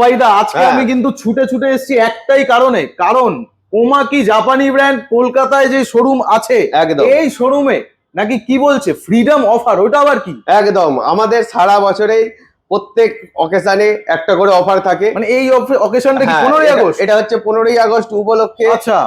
পাপাইদা আজকে হ্যাঁ। আমি কিন্তু ছুটে ছুটে এসেছি একটাই কারণে। কারণ ওমা কি জাপানি ব্র্যান্ড কলকাতায় যে শোরুম আছে একদম। এই শোরুমে নাকি কি বলছে? ফ্রিডম অফার ওটা আবার কি? একদম। আমাদের সারা বছরেই প্রত্যেক অকেশনে একটা করে অফার থাকে। মানে এই অকেশনটা কি হ্যাঁ, পনেরোই আগস্ট? এটা হচ্ছে পনেরোই আগস্ট উপলক্ষে। আচ্ছা।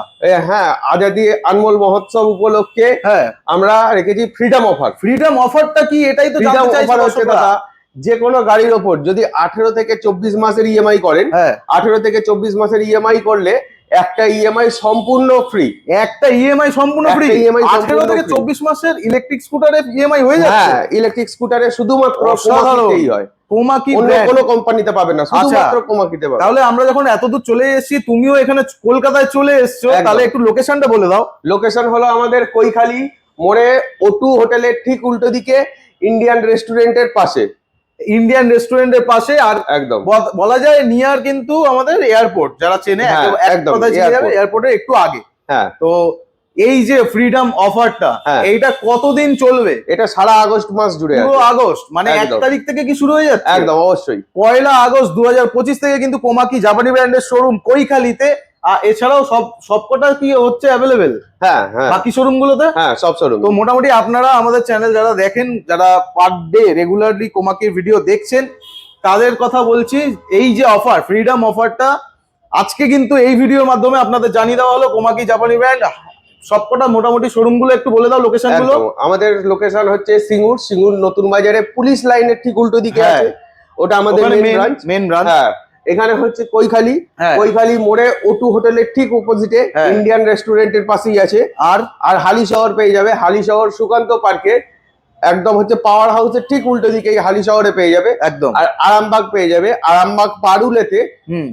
হ্যাঁ আজাদি আনমোল মহোৎসব উপলক্ষে হ্যাঁ। আমরা রেখেছি ফ্রিডম অফার ফ্রিডম অফারটা কি? এটাই তো ফ্রিডম জানতে চাইছে অফার হচ্ছে দাদা যে কোনো গাড়ির ওপর যদি আঠেরো থেকে চব্বিশ মাসের ইএমআই করেন হ্যাঁ। আঠেরো থেকে চব্বিশ মাসের ইএমআই করলে একটা ইএমআই সম্পূর্ণ ফ্রি একটা ইএমআই সম্পূর্ণ ফ্রি EMI আঠেরো থেকে চব্বিশ মাসের ইলেকট্রিক স্কুটারে ইএমআই হয়ে যাচ্ছে? হ্যাঁ ইলেকট্রিক স্কুটারে শুধুমাত্র। হয়। কোনো কোম্পানিতে পাবে না শুধুমাত্র কোমাকিতে পাবে। তাহলে আমরা যখন এতদূর চলে এসেছি তুমিও এখানে কলকাতায় চলে এসছো তাহলে একটু লোকেশনটা বলে দাও। লোকেশন হলো আমাদের কৈখালি মোড়ে ওটু হোটেলের ঠিক উল্টো দিকে ইন্ডিয়ান রেস্টুরেন্টের পাশে। ইন্ডিয়ান রেস্টুরেন্টের পাশে আর একদম। বলা যায় নিয়ার কিন্তু আমাদের এয়ারপোর্ট যারা চেনে হ্যাঁ, একদম, এয়ারপোর্টের একটু আগে। হ্যাঁ। তো এই যে ফ্রিডম অফারটা হ্যাঁ। এইটা কতদিন চলবে? এটা সারা আগস্ট মাস জুড়ে পুরো আগস্ট মানে এক তারিখ থেকে কি শুরু হয়ে যাচ্ছে? একদম অবশ্যই। পয়লা আগস্ট দু হাজার পঁচিশ থেকে কিন্তু কোমাকি জাপানি ব্র্যান্ডের শোরুম কৈখালিতে আর এছাড়াও সব সবকটা কি হচ্ছে অ্যাভেলেবেল হ্যাঁ হ্যাঁ। বাকি শোরুম গুলোতে হ্যাঁ সব শোরুম তো মোটামুটি আপনারা আমাদের চ্যানেল যারা দেখেন যারা পার ডে রেগুলারলি কোমাকির ভিডিও দেখছেন তাদের কথা বলছি এই যে অফার ফ্রিডম অফারটা আজকে কিন্তু এই ভিডিওর মাধ্যমে আপনাদের জানিয়ে দেওয়া হলো কোমাকি জাপানি ব্র্যান্ড সবকটা মোটামুটি শোরুমগুলো একটু বলে দাও লোকেশনগুলো আমাদের লোকেশন হচ্ছে সিঙ্গুর সিঙ্গুর নতুন বাজারে পুলিশ লাইনের ঠিক উল্টো দিকে হ্যাঁ। আছে। ওটা আমাদের মেন ব্রাঞ্চ মেন ব্রাঞ্চ হ্যাঁ। এখানে হচ্ছে কৈখালি। হ্যাঁ। কৈখালি মোড়ে ওটু হোটেলের ঠিক অপোজিটে ইন্ডিয়ান রেস্টুরেন্টের পাশেই আছে। আর? আর হালি শহর পেয়ে যাবে। হালি শহর সুকান্ত পার্কে একদম হচ্ছে পাওয়ার হাউসের ঠিক উল্টো দিকে হালি শহরে পেয়ে যাবে। একদম। আর আরামবাগ পেয়ে যাবে। আরামবাগ পারুলেতে হুম।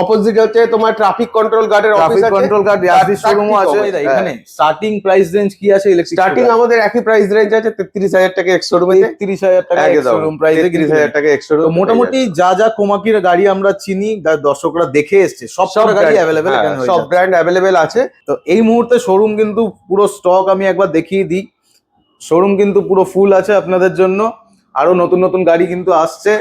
অপোজিট হচ্ছে তোমার ট্রাফিক কন্ট্রোল গার্ডের ট্রাফিক কন্ট্রোল গার্ড তার শোরুমও আছে। এখানে স্টার্টিং প্রাইস রেঞ্জ কি আছে? ইলেকট্রিক স্টার্টিং আমাদের একই প্রাইস রেঞ্জ আছে তেত্রিশ হাজার টাকা একশো রুমে তিরিশ হাজার টাকা শোরুম প্রাইসে তেত্রিশ হাজার টাকা একশো তো মোটামুটি যা যা কোমাকির গাড়ি আমরা চিনি দর্শকরা দেখে এসছে সব সব গাড়ি অ্যাভেলেবেল এখানে হয়ে সব ব্র্যান্ড অ্যাভেলেবেল আছে। তো এই মুহূর্তে শোরুম কিন্তু পুরো স্টক আমি একবার দেখিয়ে দিই। শোরুম কিন্তু পুরো ফুল আছে আপনাদের জন্য। আরও নতুন নতুন গাড়ি কিন্তু আসছে।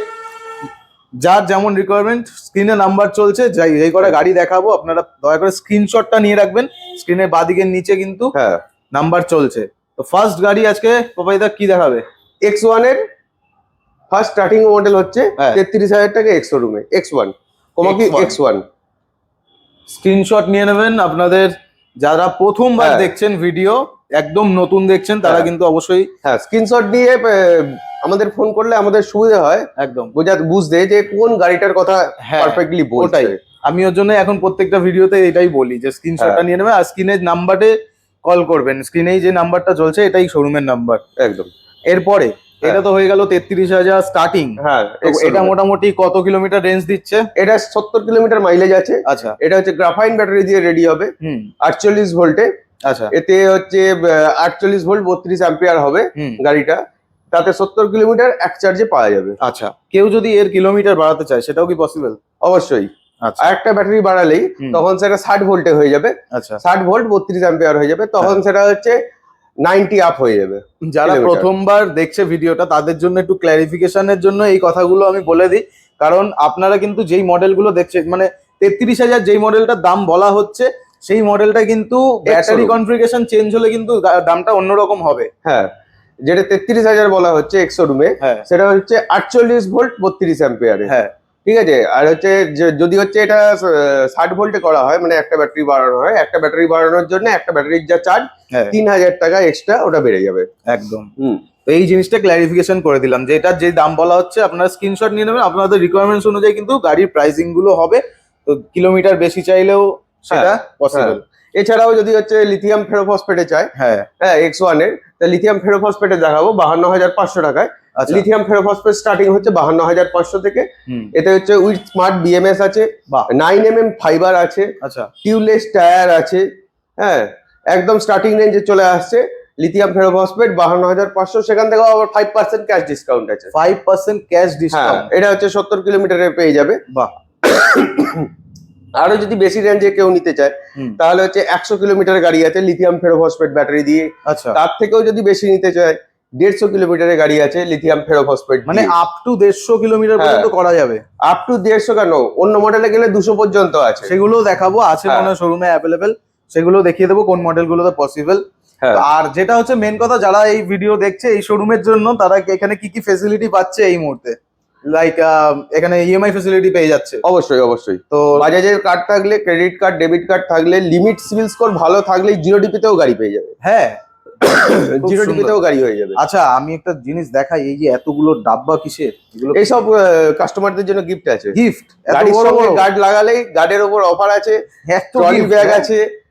যার যেমন রিকোয়ারমেন্ট স্ক্রিনে নাম্বার চলছে যাই এই করে গাড়ি দেখাবো আপনারা দয়া করে স্ক্রিনশটটা নিয়ে রাখবেন স্ক্রিনের বাদিকের নিচে কিন্তু হ্যাঁ। নাম্বার চলছে। তো ফার্স্ট গাড়ি আজকে পপাইদা কি দেখাবে? এক্স ওয়ানের ফার্স্ট স্টার্টিং মডেল হচ্ছে হ্যাঁ। তেত্রিশ হাজার টাকা এক্সো রুমে X one Komaki X1 X one screenshot নিয়ে নেবেন আপনাদের যারা প্রথমবার হ্যাঁ। দেখছেন ভিডিও একদম নতুন দেখছেন তারা হ্যাঁ। কিন্তু অবশ্যই হ্যাঁ স্ক্রিনশট দিয়ে আমাদের ফোন করলে আমাদের সুবিধা হয়। একদম। বোঝা বুঝতে যে কোন গাড়িটার কথা হ্যাঁ পারফেক্টলি ওটাই। বলছে আমি ওর জন্য এখন প্রত্যেকটা ভিডিওতে এটাই বলি যে স্ক্রিনশটটা হ্যাঁ। নিয়ে নেবে আর স্ক্রিনের নাম্বারে কল করবেন। স্ক্রিনেই যে নাম্বারটা চলছে এটাই শোরুমের নাম্বার একদম। এরপরে এটা তো হয়ে গেল তেত্রিশ হাজার স্টার্টিং হ্যাঁ এটা মোটামুটি কত কিলোমিটার রেঞ্জ দিচ্ছে? এটা সত্তর কিলোমিটার মাইলেজ আছে। আচ্ছা। এটা হচ্ছে গ্রাফাইন ব্যাটারি দিয়ে রেডি হবে। আটচল্লিশ ভোল্টে আচ্ছা। এতে হচ্ছে আটচল্লিশ ভোল্ট বত্রিশ অ্যাম্পিয়ার হবে গাড়িটা। তাতে সত্তর কিলোমিটার এক চার্জে পাওয়া যাবে। আচ্ছা। কেউ যদি এর কিলোমিটার বাড়াতে চায় সেটাও কি পসিবল অবশ্যই। আচ্ছা। আর একটা ব্যাটারি বাড়ালেই তখন সেটা ষাট ভোল্টে হয়ে যাবে। আচ্ছা। ষাট ভোল্ট বত্রিশ অ্যাম্পিয়ার হয়ে যাবে তখন সেটা হচ্ছে নাইনটি আপ হয়ে যাবে যারা প্রথমবার দেখছে ভিডিওটা তাদের জন্য একটু ক্ল্যারিফিকেশনের জন্য এই কথাগুলো আমি বলে দিই। কারণ আপনারা কিন্তু যেই মডেলগুলো দেখছেন মানে তেত্রিশ হাজার যেই মডেলটার দাম বলা হচ্ছে সেই মডেলটা কিন্তু ব্যাটারি কনফিগারেশন চেঞ্জ হলে কিন্তু দামটা অন্যরকম হবে। হ্যাঁ যেটা তেত্রিশ হাজার বলা হচ্ছে একশো রুমে হ্যাঁ। সেটা হচ্ছে আটচল্লিশ ভোল্ট বত্রিশ অ্যাম্পিয়ারে হ্যাঁ। ঠিক আছে? আর হচ্ছে যদি হচ্ছে এটা ষাট ভোল্টে করা হয় মানে একটা ব্যাটারি বাড়ানো হয় একটা ব্যাটারি বাড়ানোর জন্য একটা ব্যাটারির যা চার্জ হ্যাঁ। তিন হাজার টাকা এক্সট্রা ওটা বেড়ে যাবে। একদম। হুম। তো এই জিনিসটা ক্ল্যারিফিকেশন করে দিলাম যে এটার যে দাম বলা হচ্ছে আপনারা স্ক্রিনশট নিয়ে নেবেন। আপনাদের রিকোয়ারমেন্টস অনুযায়ী কিন্তু গাড়ির প্রাইসিংগুলো হবে। তো কিলোমিটার বেশি চাইলেও সেটা পসিবল এছাড়াও যদি হচ্ছে লিথিয়াম ফেরোফসফেটে চায় হ্যাঁ। হ্যাঁ এক্স ওয়ানের তা লিথিয়াম ফেরোফসফেটে দেখাবো বাহান্ন হাজার পাঁচশো টাকায়। আচ্ছা। লিথিয়াম ফেরোফসফেট স্টার্টিং হচ্ছে বাহান্ন হাজার পাঁচশো থেকে। এতে হচ্ছে উইথ স্মার্ট বিএমএস আছে নাইন এম এম ফাইবার আছে আচ্ছা। টিউবলেস টায়ার আছে হ্যাঁ একদম স্টার্টিং রেঞ্জে চলে আসছে লিথিয়াম ফেরোফসফেট বাহান্ন হাজার পাঁচশো। সেখান থেকেও আবার ফাইভ পার্সেন্ট ক্যাশ ডিসকাউন্ট আছে। ফাইভ পার্সেন্ট ক্যাশ হ্যাঁ ডিসকাউন্ট এটা হচ্ছে সত্তর কিলোমিটারে পেয়ে যাবে। বাহ। আরও যদি বেশি রেঞ্জে কেউ নিতে চায় তাহলে হচ্ছে একশো কিলোমিটার গাড়ি আছে লিথিয়াম ফেরোফসফেট ব্যাটারি দিয়ে। আচ্ছা। তার থেকেও যদি বেশি নিতে চায় দেড়শো কিলোমিটারের গাড়ি আছে লিথিয়াম ফেরোফসফেট মানে আপ টু দেড়শো কিলোমিটার হ্যাঁ। পর্যন্ত করা যাবে? আপ টু দেড়শো কেন? অন্য মডেলে গেলে দুশো পর্যন্ত আছে। সেগুলো দেখাবো আছে হ্যাঁ। মনে শোরুমে অ্যাভেলেবেল সেগুলো দেখিয়ে দেবো কোন মডেলগুলোতে পসিবল হ্যাঁ। আর যেটা হচ্ছে মেন কথা যারা এই ভিডিও দেখছে এই শোরুমের জন্য তারা এখানে কি কি ফেসিলিটি পাচ্ছে এই মুহূর্তে? লাইক এখানে ইএমআই ফেসিলিটি পেয়ে যাচ্ছে। অবশ্যই অবশ্যই। তো বাজাজের কার্ড থাকলে ক্রেডিট কার্ড ডেবিট কার্ড থাকলে লিমিট সিভিল স্কোর ভালো থাকলে জিরো ডিপিতেও গাড়ি পেয়ে যাবে। হ্যাঁ। জিরো। ডিপিতেও গাড়ি হয়ে যাবে। আচ্ছা আমি একটা জিনিস দেখাই এই যে এতগুলো ডাব্বা কিসের? এগুলো এইসব কাস্টমারদের জন্য গিফট আছে। গিফট গাড়ির সঙ্গে গার্ড লাগালেই গার্ডের ওপর অফার আছে ট্রলি ব্যাগ আছে।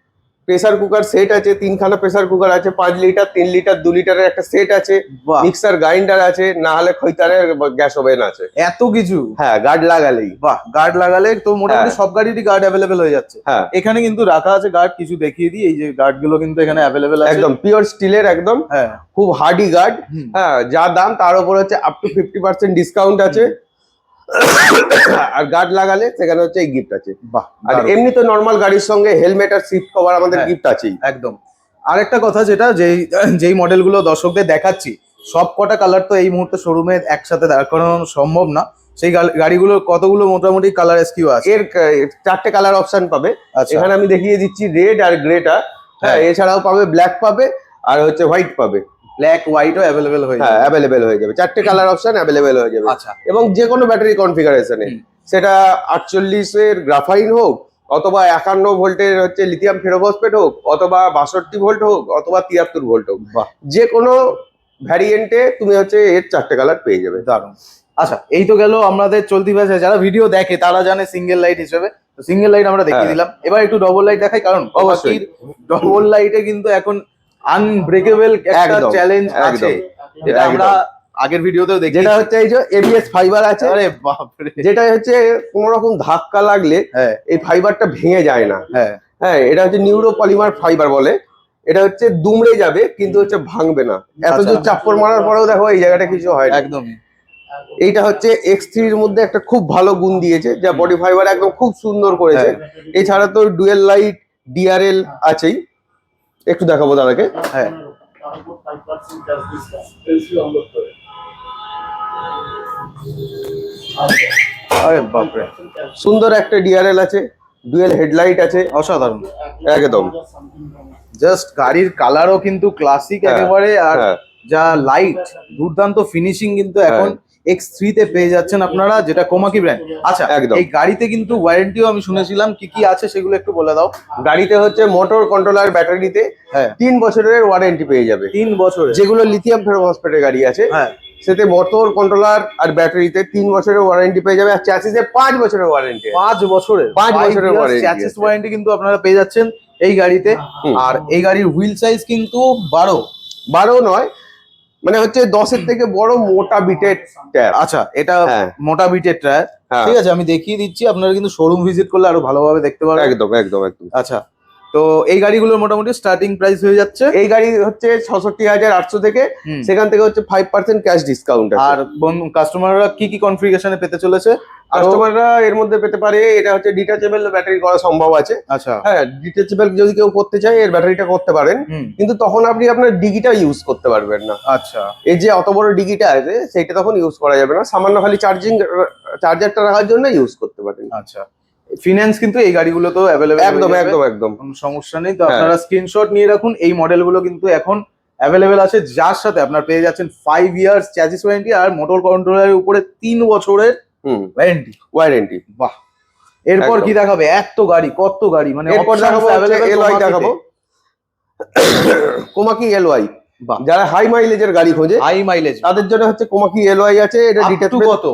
প্রেসার কুকার সেট আছে তিনখানা প্রেসার কুকার আছে পাঁচ লিটার তিন লিটার দু লিটারের একটা সেট আছে মিক্সার গ্রাইন্ডার আছে না হলে খৈতারের গ্যাস ওভেন আছে। এত কিছু? হ্যাঁ গার্ড লাগালেই। বাহ গার্ড লাগালে তো মোটামুটি হ্যাঁ। সব গাড়িরই গার্ড অ্যাভেলেবেল হয়ে যাচ্ছে। হ্যাঁ। এখানে কিন্তু রাখা আছে গার্ড কিছু দেখিয়ে দিই এই যে গার্ডগুলো কিন্তু এখানে অ্যাভেলেবেল আছে। একদম পিওর স্টিলের একদম। হ্যাঁ। খুব হার্ডি গার্ড হ্যাঁ যা দাম তার উপর হচ্ছে up to fifty percent discount আছে। আর গার্ড লাগালে সেখানে হচ্ছে এই গিফট আছে। বাহ আর। এমনি তো নর্মাল গাড়ির সঙ্গে হেলমেট আর সিট কভার আমাদের হ্যাঁ। গিফট আছেই। একদম। আরেকটা কথা যেটা যেই যেই মডেলগুলো দর্শকদের দেখাচ্ছি সব কটা কালার তো এই মুহূর্তে শোরুমে একসাথে দাঁড় করানো সম্ভব না। সেই গাল- গাড়িগুলোর কতগুলো মোটামুটি কালার এসকিউ আছে? এর চারটে কালার অপশন পাবে। আচ্ছা। এখানে আমি দেখিয়ে দিচ্ছি রেড আর গ্রেটা হ্যাঁ হ্যাঁ। এছাড়াও পাবে ব্ল্যাক পাবে আর হচ্ছে হোয়াইট পাবে। ব্ল্যাক হোয়াইটও অ্যাভেলেবেল হয়ে হ্যাঁ যাবে। অ্যাভেলেবেল হয়ে যাবে। চারটে কালার অপশন অ্যাভেলেবেল হয়ে যাবে। আচ্ছা। এবং যে কোনো ব্যাটারি কনফিগারেশনে। সেটা আটচল্লিশের গ্রাফাইন হোক অথবা একান্ন ভোল্টের হচ্ছে লিথিয়াম ফেরোফসফেট হোক অথবা বাষট্টি ভোল্ট হোক অথবা তিয়াত্তর ভোল্ট হোক। যে কোনো ভ্যারিয়েন্টে তুমি হচ্ছে এর চারটে কালার পেয়ে যাবে। দারুণ। আচ্ছা এই তো গেল আমাদের চলতি ভাষায় যারা ভিডিও দেখে তারা জানে সিঙ্গেল লাইট হিসেবে। সিঙ্গেল লাইট আমরা দেখিয়ে হ্যাঁ। দিলাম। এবার একটু ডবল লাইট দেখাই কারণ অবশ্যই। ডবল লাইটে কিন্তু এখন আনব্রেকেবল একটা চ্যালেঞ্জ আছে। যেটা আমরা আগের ভিডিওতেও দেখি যেটা হচ্ছে এই যে এবিএস ফাইবার আছে আরে বাপরে। যেটা হচ্ছে কোনো রকম ধাক্কা লাগলে হ্যাঁ। এই ফাইবারটা ভেঙে যায় না। হ্যাঁ। হ্যাঁ এটা হচ্ছে নিউরো পলিমার ফাইবার বলে। এটা হচ্ছে দুমড়ে যাবে কিন্তু হচ্ছে ভাঙবে না। এত আচ্ছা। জোর চাপ্পর মারার পরেও দেখো এই জায়গাটা কিছু হয় না। একদমই। এইটা হচ্ছে এক্স থ্রির মধ্যে একটা খুব ভালো গুণ দিয়েছে যা বডি ফাইবার একদম খুব সুন্দর করেছে। এছাড়া তো ডুয়েল লাইট ডিআরএল আছেই। একটু দেখাবো দাদাকে হ্যাঁ। আরে বাপরে। সুন্দর একটা ডিআরএল আছে ডুয়েল হেডলাইট আছে। অসাধারণ। একদম। জাস্ট গাড়ির কালারও কিন্তু ক্লাসিক হ্যাঁ, একেবারে আর হ্যাঁ। যা লাইট দুর্দান্ত ফিনিশিং কিন্তু এখন হ্যাঁ। এক্স থ্রিতে পেয়ে যাচ্ছেন আপনারা যেটা কোমাকি ব্র্যান্ড আচ্ছা একদম। এই গাড়িতে কিন্তু ওয়ারেন্টিও আমি শুনেছিলাম কি কি আছে সেগুলো একটু বলে দাও। গাড়িতে হচ্ছে মোটর কন্ট্রোলার ব্যাটারিতে হ্যাঁ। তিন বছরের ওয়ারেন্টি পেয়ে যাবে। তিন বছরে যেগুলো লিথিয়াম ফেরোফসফেটের গাড়ি আছে হ্যাঁ। সেতে মোটর কন্ট্রোলার আর ব্যাটারিতে তিন বছরের ওয়ারেন্টি পেয়ে যাবে আর চ্যাসিসে পাঁচ বছরের ওয়ারেন্টি পাঁচ বছরের। পাঁচ বছরের warranty চ্যাসিস ওয়ারেন্টি কিন্তু আপনারা পেয়ে যাচ্ছেন এই গাড়িতে। আর এই গাড়ির হুইল সাইজ কিন্তু বারো। বারো নয় মানে হচ্ছে দশের থেকে বড় মোটা বিটের ট্যাপ আচ্ছা এটা হ্যাঁ। মোটা বিটের ট্রায়ার হ্যাঁ। ঠিক আছে আমি দেখিয়ে দিচ্ছি আপনারা কিন্তু শোরুম ভিজিট করলে আরও ভালোভাবে দেখতে পারবেন। একদম একদম একদম। আচ্ছা তো এই গাড়িগুলোর মোটামুটি স্টার্টিং প্রাইস হয়ে যাচ্ছে? এই গাড়ি হচ্ছে ছষট্টি হাজার আটশো থেকে সেখান থেকে হচ্ছে ফাইভ পার্সেন্ট ক্যাশ ডিসকাউন্ট আর কাস্টমাররা কি কি কনফিগারেশনে পেতে চলেছে? কাস্টমাররা এর মধ্যে পেতে পারে এটা হচ্ছে ডিটাচেবল ব্যাটারি করা সম্ভব আছে। আচ্ছা। হ্যাঁ ডিটাচেবল যদি কেউ করতে চায় এর ব্যাটারিটা করতে পারেন। কিন্তু তখন আপনি আপনার ডিগিটা ইউজ করতে পারবেন না। আচ্ছা। এই যে অত বড় ডিগিটা আছে সেইটা তখন ইউজ করা যাবে না। সামান্য খালি চার্জিং চার্জারটা রাখার জন্য ইউজ করতে পারেন। আচ্ছা। ফিনান্স কিন্তু এই গাড়িগুলো তো অ্যাভেলেবেল একদম একদম একদম। কোনো সমস্যা নেই। তো হ্যাঁ। আপনারা স্ক্রিনশট নিয়ে রাখুন। এই মডেলগুলো কিন্তু এখন অ্যাভেলেবেল আছে। যার সাথে আপনার পেয়ে যাচ্ছেন ফাইভ ইয়ার্স চ্যাসিস ওয়ারেন্টি আর মোটর কন্ট্রোলারের উপরে তিন বছরের ওয়ারেন্টি ওয়ারেন্টি বাহ। এরপর কি দেখাবে? এত গাড়ি কত গাড়ি? মানে এরপর দেখাবো এলওয়াই দেখাবো। কোমাকি এলওয়াই বাহ। যারা হাই মাইলেজের গাড়ি খোঁজে হাই মাইলেজ তাদের জন্য হচ্ছে কোমাকি এলওয়াই আছে এটা আপ কত?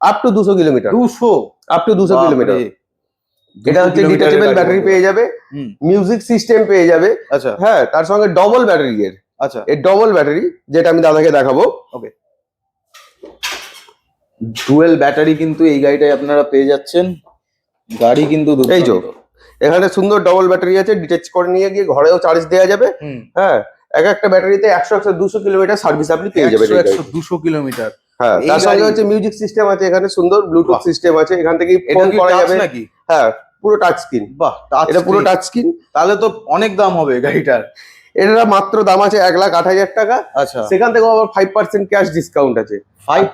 আপ টু দুশো কিলোমিটার। দুশো? আপ টু দুশো কিলোমিটার। এটা হচ্ছে ডিটাচেবল ব্যাটারি পেয়ে যাবে। মিউজিক সিস্টেম পেয়ে যাবে। আচ্ছা। হ্যাঁ তার সঙ্গে ডবল ব্যাটারি এর আচ্ছা। এর ডবল ব্যাটারি যেটা আমি দাদাকে দেখাবো। ডুয়েল ব্যাটারি কিন্তু এই গাড়িটাই আপনারা পেয়ে যাচ্ছেন। গাড়ি কিন্তু এই যে। এখানে সুন্দর ডবল ব্যাটারি আছে ডিটেচ করে নিয়ে গিয়ে ঘরেও চার্জ দেওয়া যাবে। হ্যাঁ এক একটা ব্যাটারিতে একশো একশো দুশো কিলোমিটার সার্ভিস আপনি পেয়ে যাবেন একশো। দুশো কিলোমিটার। হ্যাঁ তার সঙ্গে হচ্ছে মিউজিক সিস্টেম আছে এখানে সুন্দর ব্লুটুথ সিস্টেম আছে এখান থেকে ফোন করা যাবে। নাকি? হ্যাঁ পুরো টাচ স্ক্রিন বাহ এটা পুরো টাচ স্ক্রিন তাহলে তো অনেক দাম হবে গাড়িটার। এটা মাত্র দাম আছে এক লাখ আট হাজার টাকা। আচ্ছা। সেখান থেকে আবার ফাইভ পার্সেন্ট ক্যাশ ডিসকাউন্ট আছে।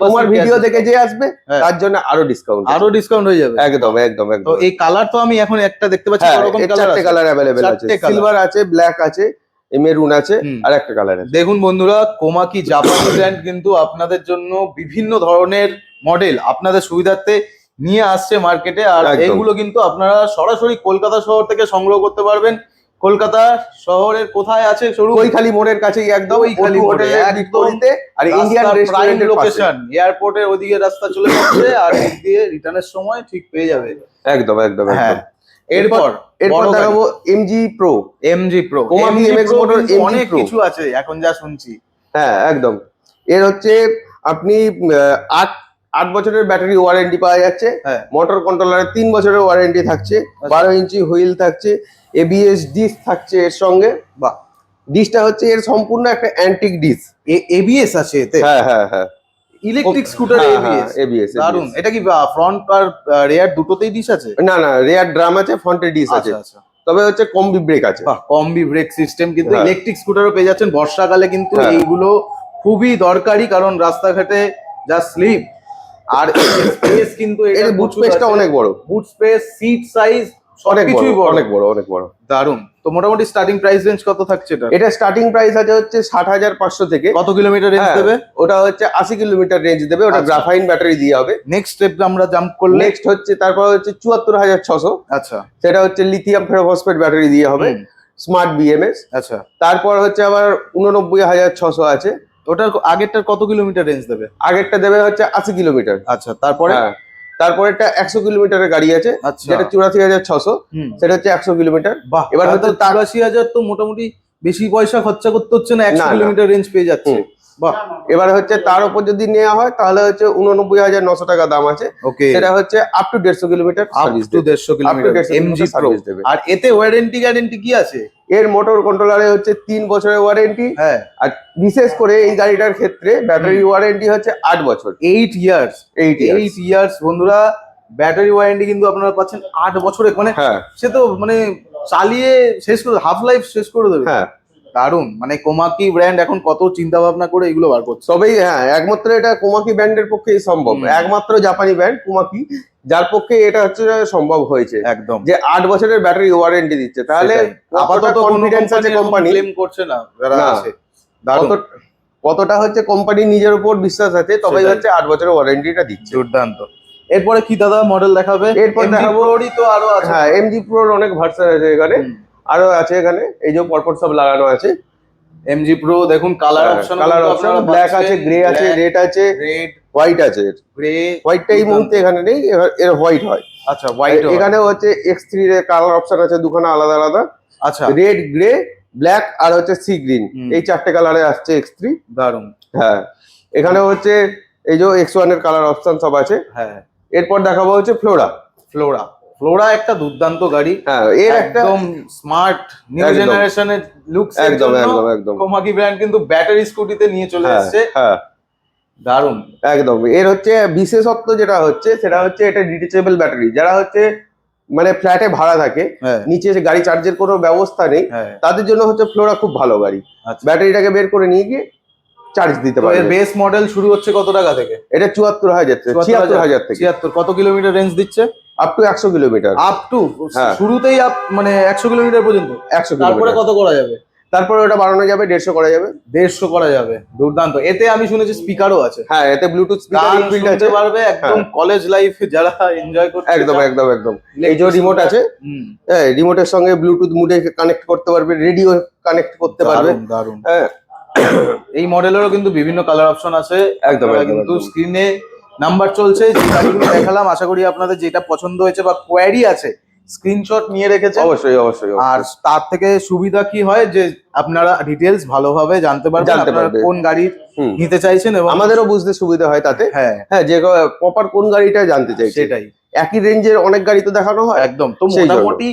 তোমার ভিডিও দেখে যে আসবে হ্যাঁ। তার জন্য আরও ডিসকাউন্ট আরও ডিসকাউন্ট হয়ে যাবে। একদম একদম একদম। এই কালার তো আমি এখন একটা দেখতে পাচ্ছি হ্যাঁ চারটে কালার অ্যাভেলেবেল আছে। সিলভার আছে ব্ল্যাক আছে মেরুন আছে আর একটা কালার আছে। দেখুন বন্ধুরা কোমাকি জাপানি ব্র্যান্ড কিন্তু আপনাদের জন্য বিভিন্ন ধরনের মডেল আপনাদের সুবিধার্থে নিয়ে আসছে মার্কেটে আর। এইগুলো কিন্তু আপনারা সরাসরি কলকাতা শহর থেকে সংগ্রহ করতে পারবেন। কলকাতা শহরের কোথায় আছে? শোরুম কৈখালি মোড়ের কাছেই একদম মোড়ে, হোটেলের বিপরীতে আর ইন্ডিয়ান রেস্টুরেন্টের লোকেশন এয়ারপোর্টের ওদিকে রাস্তা চলে যাচ্ছে আর এদিক দিয়ে রিটার্নের সময় ঠিক পেয়ে যাবে। একদম একদম হ্যাঁ। একদম। এরপর এরপর দেখাবো MG pro MG pro MX motor MG অনেক। কিছু আছে এখন যা শুনছি। হ্যাঁ একদম। এর হচ্ছে আপনি আট আট বছরের ব্যাটারি ওয়ারেন্টি পাওয়া যাচ্ছে। হ্যাঁ। মোটর কন্ট্রোলারে তিন বছরের ওয়ারেন্টি থাকছে। বারো ইঞ্চি হুইল থাকছে। এবিএস ডিস থাকছে এর সঙ্গে বাহ ডিসটা হচ্ছে এর সম্পূর্ণ একটা অ্যান্টিক ডিস এবিএস আছে এতে? হ্যাঁ হ্যাঁ হ্যাঁ। ইলেকট্রিক স্কুটার এবিএস এবিএস দারুণ এটা কি ফ্রন্ট আর রেয়ার দুটোতেই ডিশ আছে? না না রেয়ার ড্রাম আছে ফ্রন্টে ডিস আছে। আচ্ছা আচ্ছা। তবে হচ্ছে কম্বি ব্রেক আছে। কম্বি ব্রেক সিস্টেম কিন্তু হ্যাঁ। ইলেকট্রিক স্কুটারও পেয়ে যাচ্ছেন। বর্ষাকালে কিন্তু হ্যাঁ। এইগুলো খুবই দরকারি কারণ রাস্তাঘাটে যা স্লিপ আর স্পেস কিন্তু এর বুট স্পেসটা অনেক বড়। বুট স্পেস সিট সাইজ অনেক বড় বড়। অনেক বড় অনেক বড়। দারুণ তো মোটামুটি স্টার্টিং প্রাইস রেঞ্জ কত থাকছে এটা এটা স্টার্টিং প্রাইস আছে হচ্ছে ষাট হাজার পাঁচশো থেকে। কত কিলোমিটার রেঞ্জ হ্যাঁ, দেবে? ওটা হচ্ছে আশি কিলোমিটার রেঞ্জ দেবে ওটা আচ্ছা। গ্রাফাইন ব্যাটারি দিয়ে হবে। নেক্সট স্টেপ আমরা জাম্প করলে? নেক্সট হচ্ছে তারপর হচ্ছে চুয়াত্তর হাজার ছশো। আচ্ছা। সেটা হচ্ছে লিথিয়াম ফেরোফসফেট ব্যাটারি দিয়ে হবে। স্মার্ট বিএমএস আচ্ছা। তারপর হচ্ছে আবার উননব্বই হাজার ছশো আছে। ওটার আগেরটার কত কিলোমিটার রেঞ্জ দেবে? আগেরটা দেবে হচ্ছে আশি কিলোমিটার আচ্ছা তারপরে? হ্যাঁ তারপরেরটা একশো কিলোমিটারের গাড়ি আছে আচ্ছা যেটা চুরাশি হাজার ছশো সেটা হচ্ছে একশো কিলোমিটার বাহ এবার হয়তো চুরাশি হাজার তো মোটামুটি বেশি পয়সা খরচা করতে হচ্ছে না একশো। কিলোমিটার রেঞ্জ পেয়ে যাচ্ছে। বাহ। এবার হচ্ছে তার উপর যদি নেওয়া হয় তাহলে হচ্ছে উননব্বই হাজার নশো টাকা দাম আছে। ওকে সেটা হচ্ছে আপ টু দেড়শো কিলোমিটার টু দেড়শো কিলোমিটার এমজি সার্ভিস দেবে। আর এতে ওয়ারেন্টি গ্যারেন্টি কি আছে? এর মোটর কন্ট্রোলারে হচ্ছে তিন বছরের ওয়ারেন্টি হ্যাঁ। আর বিশেষ করে এই গাড়িটার ক্ষেত্রে ব্যাটারি ওয়ারেন্টি হচ্ছে আট বছর। Eight years eight eight years বন্ধুরা ব্যাটারি ওয়ারেন্টি কিন্তু আপনারা পাচ্ছেন আট বছরে। মানে হ্যাঁ। সে তো মানে চালিয়ে শেষ করে হাফ লাইফ শেষ করে দেবে। হ্যাঁ। দারুণ মানে কোমাকি ব্র্যান্ড এখন কত চিন্তা ভাবনা করে এগুলো বার করছে। তবেই হ্যাঁ একমাত্র এটা কোমাকি ব্র্যান্ডের পক্ষেই সম্ভব। একমাত্র জাপানি ব্র্যান্ড কোমাকি যার পক্ষে এটা হচ্ছে সম্ভব হয়েছে। একদম। যে আট বছরের ব্যাটারি ওয়ারেন্টি দিচ্ছে। তাহলে আপাতত কনফিডেন্স আছে কোম্পানি ক্লেম করছে না যারা। আছে। কতটা হচ্ছে কোম্পানি নিজের উপর বিশ্বাস আছে তবেই হচ্ছে আট বছরের ওয়ারেন্টিটা দিচ্ছে। দুর্দান্ত। এরপরে কি দাদা মডেল দেখাবে? এরপর দেখাবো- তো আরও আছে। হ্যাঁ এমজি প্রোর অনেক ভার্সন আছে এখানে। আরও আছে এখানে এই যে পরপর সব লাগানো আছে। এমজি প্রো দেখুন colour option colour option black আছে গ্রে আছে রেড আছে রেড হোয়াইট আছে। গ্রে হোয়াইটটা এই মুহূর্তে এখানে নেই এর হোয়াইট হয়। আচ্ছা হোয়াইট এখানে হচ্ছে এক্স থ্রি এর কালার অপশন আছে দুখানা আলাদা আলাদা। আচ্ছা। রেড গ্রে ব্ল্যাক আর হচ্ছে সি গ্রিন এই চারটে কালারে আসছে এক্স থ্রি দারুণ হ্যাঁ। এখানে হচ্ছে এই যে এক্স ওয়ানের কালার অপশন সব আছে। হ্যাঁ। এরপর দেখাবো হচ্ছে ফ্লোরা ফ্লোরা ফ্লোরা একটা দুর্দান্ত গাড়ি। হ্যাঁ এর একদম স্মার্ট নিউ জেনারেশনের লুকস একদম একদম একদম। কোমাকি ব্র্যান্ড কিন্তু ব্যাটারি স্কুটিতে নিয়ে চলে হ্যাঁ এসেছে। হ্যাঁ। দারুণ একদম। এর হচ্ছে বিশেষত্ব যেটা হচ্ছে সেটা হচ্ছে এটা ডিটেচেবল ব্যাটারি যারা হচ্ছে মানে ফ্ল্যাটে ভাড়া থাকে হ্যাঁ। নিচে যে গাড়ি চার্জের কোনো ব্যবস্থা নেই হ্যাঁ। তাদের জন্য হচ্ছে ফ্লোরা খুব ভালো গাড়ি। আচ্ছা। ব্যাটারিটাকে বের করে নিয়ে গিয়ে চার্জ দিতে তো এর পারবে। বেস মডেল শুরু হচ্ছে কত টাকা থেকে? এটা চুয়াত্তর হাজার থেকে ছিয়াত্তর হাজার থেকে। ছিয়াত্তর। কত কিলোমিটার রেঞ্জ দিচ্ছে? আপ টু একশো কিলোমিটার। আপ টু হ্যাঁ। শুরুতেই আপ মানে একশো কিলোমিটার পর্যন্ত? একশো তারপরে কত করা যাবে? তারপরে ওটা বাড়ানো যাবে দেড়শো করা যাবে। দেড়শো করা যাবে। দুর্দান্ত। এতে আমি শুনেছি স্পিকারও আছে। হ্যাঁ এতে ব্লুটুথ স্পিকার ইনবিল্ট আছে। পারবে একদম কলেজ লাইফ যারা এনজয় করতে একদম একদম একদম। এই যে রিমোট আছে হ্যাঁ রিমোটের সঙ্গে ব্লুটুথ মুডে কানেক্ট করতে পারবে রেডিও কানেক্ট করতে পারবে। দারুণ। হ্যাঁ। এই মডেলেরও কিন্তু বিভিন্ন কালার অপশন আছে। একদম, কিন্তু স্ক্রিনে নাম্বার চলছে যে গাড়িগুলো দেখালাম আশা করি আপনাদের যেটা পছন্দ হয়েছে বা কোয়ারি আছে স্ক্রিনশট নিয়ে রেখেছে অবশ্যই অবশ্যই আর তার থেকে সুবিধা কি হয় যে আপনারা ডিটেলস ভালোভাবে জানতে পারবেন আপনারা কোন গাড়ি নিতে চাইছেন এবং আমাদেরও বুঝতে সুবিধা হয় তাতে। হ্যাঁ। হ্যাঁ যে প্রপার কোন গাড়িটা জানতে চাইছে। সেটাই। একই রেঞ্জের অনেক গাড়ি তো দেখানো হয়। একদম তো মোটামুটি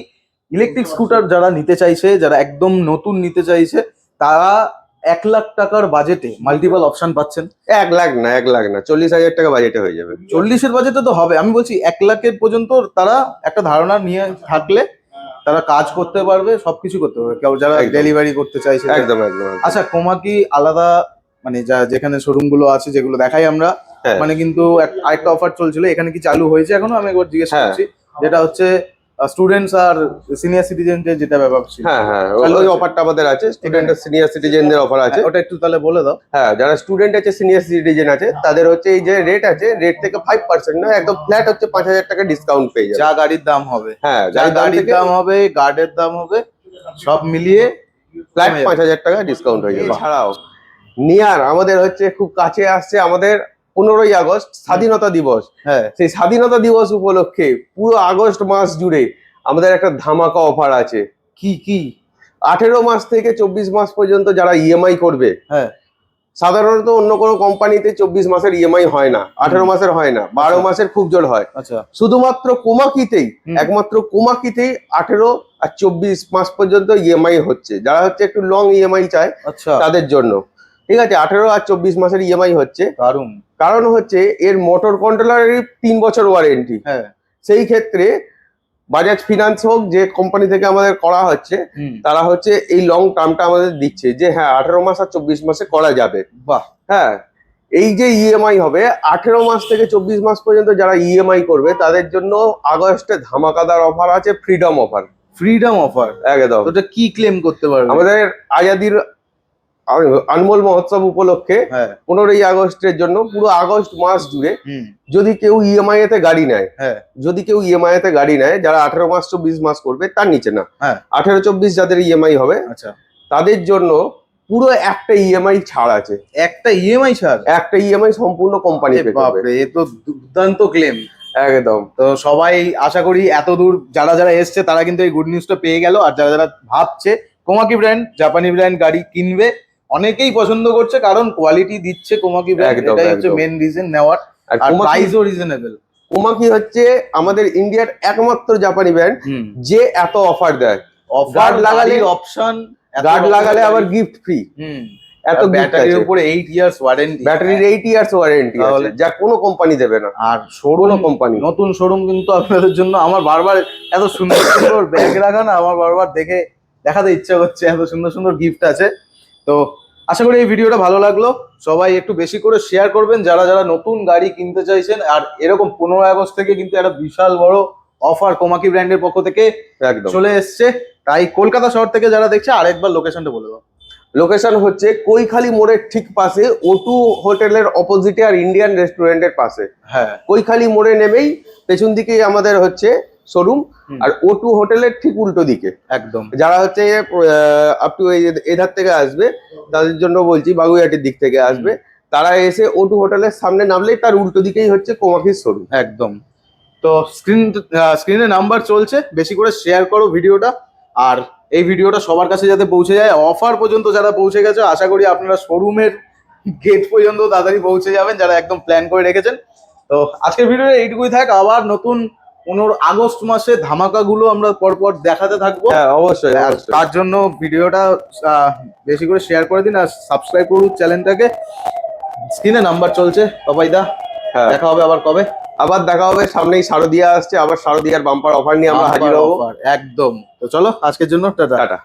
ইলেকট্রিক স্কুটার যারা নিতে চাইছে যারা একদম নতুন নিতে চাইছে তারা এক লাখ টাকার বাজেটে মাল্টিপল অপশন পাচ্ছেন। এক লাখ না এক লাখ না চল্লিশ হাজার টাকা বাজেটে হয়ে যাবে। চল্লিশের বাজেটে তো হবে। আমি বলছি এক লাখের পর্যন্ত তারা একটা ধারণা নিয়ে থাকলে তারা কাজ করতে পারবে সবকিছু করতে পারবে। কেউ যারা ডেলিভারি করতে চাইছে একদম একদম। আচ্ছা কোমাকি আলাদা মানে যা যেখানে শোরুমগুলো আছে যেগুলো দেখাই আমরা হ্যাঁ। মানে কিন্তু আরেকটা অফার চলছিল এখানে কি চালু হয়েছে এখনও? আমি একবার জিজ্ঞেস হ্যাঁ। করছি। যেটা হচ্ছে স্টুডেন্টস আর সিনিয়র সিটিজেনদের যেটা ব্যাপার ছিল। হ্যাঁ হ্যাঁ ওই অফারটা আমাদের আছে। স্টুডেন্ট সিনিয়র সিটিজেনদের অফার আছে। হ্যাঁ, ওটা একটু তাহলে বলে দাও। হ্যাঁ যারা স্টুডেন্ট আছে সিনিয়র সিটিজেন আছে তাদের হচ্ছে এই যে রেট আছে রেট থেকে ফাইভ পার্সেন্ট না একদম ফ্ল্যাট হচ্ছে পাঁচ হাজার টাকা ডিসকাউন্ট পেয়ে যাবে। যা গাড়ির দাম হবে। হ্যাঁ যা গাড়ির দাম হবে গার্ডের দাম হবে সব মিলিয়ে ফ্ল্যাট। পাঁচ হাজার টাকা ডিসকাউন্ট হয়ে যাবে। বাহ। এছাড়াও নিয়ার আমাদের হচ্ছে খুব কাছে আসছে আমাদের পনেরোই আগস্ট স্বাধীনতা দিবস। হ্যাঁ সেই স্বাধীনতা দিবস উপলক্ষে পুরো আগস্ট মাস জুড়ে আমাদের একটা ধামাকা অফার আছে। কি কি? আঠেরো মাস থেকে চব্বিশ মাস পর্যন্ত যারা ইএমআই করবে হ্যাঁ। সাধারণত অন্য কোনো কোম্পানিতে চব্বিশ মাসের ইএমআই হয় না আঠেরো মাসের হয় না বারো আচ্ছা। মাসের খুব জোর হয়। আচ্ছা। শুধুমাত্র কোমাকিতেই। একমাত্র কোমাকিতেই আঠেরো আর চব্বিশ মাস পর্যন্ত ইএমআই হচ্ছে। যারা হচ্ছে একটু লং ইএমআই চায় আচ্ছা। তাদের জন্য। ঠিক আছে আঠেরো আর চব্বিশ মাসের ইএমআই হচ্ছে। দারুণ কারণ হচ্ছে এর মোটর কন্ট্রোলারের তিন বছর ওয়ারেন্টি হ্যাঁ। সেই ক্ষেত্রে বাজাজ ফিনান্স হোক যে কোম্পানি থেকে আমাদের করা হচ্ছে তারা হচ্ছে এই লং টার্মটা আমাদের দিচ্ছে যে হ্যাঁ আঠেরো মাস আর চব্বিশ মাসে করা যাবে। বাহ। হ্যাঁ এই যে ইএমআই হবে আঠেরো মাস থেকে চব্বিশ মাস পর্যন্ত যারা ইএমআই করবে তাদের জন্য আগস্টে ধামাকাদার অফার আছে ফ্রিডম অফার ফ্রিডম অফার একদম। ওটা কি ক্লেম করতে পারবে? আমাদের আজাদির আনমোল মহোৎসব উপলক্ষে হ্যাঁ। পনেরোই আগস্টের জন্য পুরো আগস্ট মাস জুড়ে যদি কেউ ইএমআই এতে গাড়ি নেয় হ্যাঁ। যদি কেউ ইএমআই এতে গাড়ি নেয় যারা আঠারো মাস চব্বিশ মাস করবে তার নিচে না। আঠারো চব্বিশ যাদের ইএমআই হবে আচ্ছা। তাদের জন্য পুরো একটা ইএমআই ছাড় আছে। একটা ইএমআই ছাড়? একটা ইএমআই সম্পূর্ণ কোম্পানি এ তো দুর্দান্ত ক্লেম একদম। তো সবাই আশা করি এত দূর যারা যারা এসছে তারা কিন্তু এই গুড নিউজটা পেয়ে গেল। আর যারা যারা ভাবছে কোমাকি ব্র্যান্ড জাপানি ব্র্যান্ড গাড়ি কিনবে অনেকেই পছন্দ করছে কারণ কোয়ালিটি দিচ্ছে কোমাকি ব্র্যান্ড এটাই হচ্ছে। মেন রিজন নেওয়ার। আর প্রাইসও রিজনেবল কোমাকি হচ্ছে আমাদের ইন্ডিয়ার একমাত্র জাপানি ব্র্যান্ড যে এত অফার দেয়। অফার লাগালে- অপশন গার্ড লাগালে আবার গিফট ফ্রি হুম। এত ব্যাটারির উপরে 8 ইয়ার্স ওয়ারেন্টি ব্যাটারির এইট ইয়ার্স ওয়ারেন্টি আছে যা কোনো কোম্পানি দেবে না। আর শোরুম কোম্পানি নতুন শোরুম কিন্তু আপনাদের জন্য আমার বারবার এত সুন্দর সুন্দর ব্যাগ রাখা না আমার বারবার দেখে দেখাতে ইচ্ছা করছে এত সুন্দর সুন্দর গিফট আছে। তো আশা করি এই ভিডিওটা ভালো লাগল। সবাই একটু বেশি করে শেয়ার করবেন। যারা যারা নতুন গাড়ি কিনতে চাইছেন আর এরকম পনেরো আগস্ট থেকে কিন্তু একটা বিশাল বড় অফার কোমাকি ব্র্যান্ডের পক্ষ থেকে একদম। চলে এসছে। তাই কলকাতা শহর থেকে যারা দেখছে আরেকবার লোকেশনটা বলে দাও। লোকেশন হচ্ছে কৈখালি মোড়ের ঠিক পাশে ওটু হোটেলের অপোজিটে আর ইন্ডিয়ান রেস্টুরেন্টের পাশে। হ্যাঁ। কৈখালি মোড়ে নেমেই পেছন দিকেই আমাদের হচ্ছে শোরুম। আর ওটু হোটেলের ঠিক উল্টো দিকে। একদম। যারা হচ্ছে আপ টু এধার থেকে আসবে তাদের জন্য বলছি বাগুইহাটির দিক থেকে আসবে তারা এসে ওটু হোটেলের সামনে নামলেই তার উল্টো দিকেই হচ্ছে কোমাকির শোরুম একদম। তো স্ক্রিন স্ক্রিনে নাম্বার চলছে বেশি করে শেয়ার করো ভিডিওটা আর এই ভিডিওটা সবার কাছে যাতে পৌঁছে যায় অফার পর্যন্ত যারা পৌঁছে গেছে আশা করি আপনারা শোরুমের গেট পর্যন্ত তাড়াতাড়ি পৌঁছে যাবেন যারা একদম প্ল্যান করে রেখেছেন। তো আজকের ভিডিও এইটুকুই থাক আবার নতুন পনেরো আগস্ট মাসে ধামাকাগুলো আমরা পরপর দেখাতে থাকব। হ্যাঁ অবশ্যই অবশ্যই। তার জন্য ভিডিওটা আহ, বেশি করে শেয়ার করে দিন আর সাবস্ক্রাইব করুন চ্যানেলটাকে স্ক্রিনে নাম্বার চলছে দা হ্যাঁ। দেখা হবে আবার কবে? আবার দেখা হবে সামনেই শারদিয়া আসছে আবার শারদিয়ার বাম্পার অফার নিয়ে আমরা হাজির হব। একদম। তো চলো আজকের জন্য টাটা। টাটা।